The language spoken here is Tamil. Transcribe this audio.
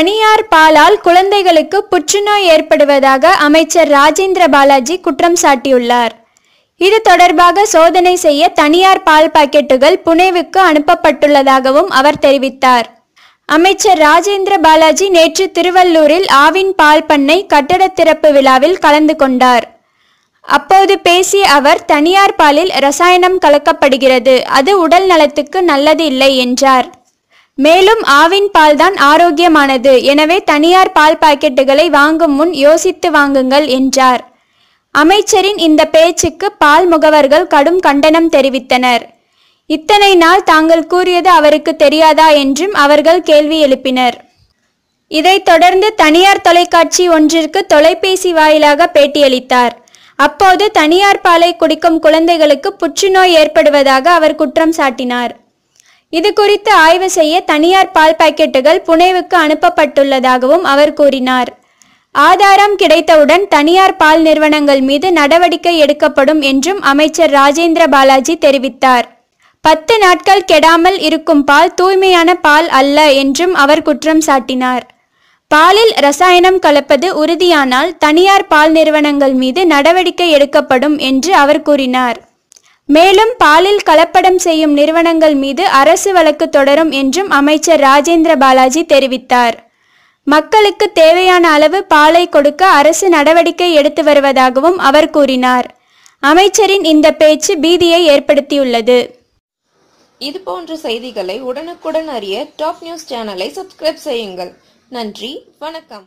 தனியார் பாலால் குழந்தைகளுக்கு புற்றுநோய் ஏற்படுவதாக அமைச்சர் ராஜேந்திர பாலாஜி குற்றம் சாட்டியுள்ளார். இது தொடர்பாக சோதனை செய்ய தனியார் பால் பாக்கெட்டுகள் புனேவுக்கு அனுப்பப்பட்டுள்ளதாகவும் அவர் தெரிவித்தார். அமைச்சர் ராஜேந்திர பாலாஜி நேற்று திருவள்ளூரில் ஆவின் பால் பண்ணை கட்டட திறப்பு விழாவில் கலந்து கொண்டார். அப்போது பேசிய அவர் தனியார் பாலில் ரசாயனம் கலக்கப்படுகிறது. அது உடல் நலத்துக்கு நல்லது இல்லை என்றார். மேலும் ஆவின் பால் தான் ஆரோக்கியமானது. எனவே தனியார் பால் பாக்கெட்டுகளை வாங்கும் முன் யோசித்து வாங்குங்கள் என்றார். அமைச்சரின் இந்த பேச்சுக்கு பால் முகவர்கள் கடும் கண்டனம் தெரிவித்தனர். இத்தனை நாள் தாங்கள் கூறியது அவருக்கு தெரியாதா என்றும் அவர்கள் கேள்வி எழுப்பினர். இதைத் தொடர்ந்து தனியார் தொலைக்காட்சி ஒன்றிற்கு தொலைபேசி வாயிலாக பேட்டியளித்தார். அப்போது தனியார் பாலை குடிக்கும் குழந்தைகளுக்கு புற்றுநோய் ஏற்படுவதாக அவர் குற்றம் சாட்டினார். இது குறித்து ஆய்வு செய்ய தனியார் பால் பாக்கெட்டுகள் புனேவுக்கு அனுப்பப்பட்டுள்ளதாகவும் அவர் கூறினார். ஆதாரம் கிடைத்தவுடன் தனியார் பால் நிறுவனங்கள் மீது நடவடிக்கை எடுக்கப்படும் என்றும் அமைச்சர் ராஜேந்திர பாலாஜி தெரிவித்தார். பத்து நாட்கள் கெடாமல் இருக்கும் பால் தூய்மையான பால் அல்ல என்றும் அவர் குற்றம் சாட்டினார். பாலில் ரசாயனம் கலப்பது உறுதியானால் தனியார் பால் நிறுவனங்கள் மீது நடவடிக்கை எடுக்கப்படும் என்று அவர் கூறினார். மேலும் பாலில் கலப்படம் செய்யும் நிறுவனங்கள் மீது அரசு வழக்கு தொடரும் என்றும் அமைச்சர் ராஜேந்திர பாலாஜி தெரிவித்தார். மக்களுக்கு தேவையான அளவு பாலை கொடுக்க அரசு நடவடிக்கை எடுத்து வருவதாகவும் அவர் கூறினார். அமைச்சரின் இந்த பேச்சு பீதியை ஏற்படுத்தியுள்ளது. இது போன்ற செய்திகளை உடனுக்குடன் அறிய டாப் நியூஸ் சேனலை சப்ஸ்கிரைப் செய்யுங்கள். நன்றி வணக்கம்.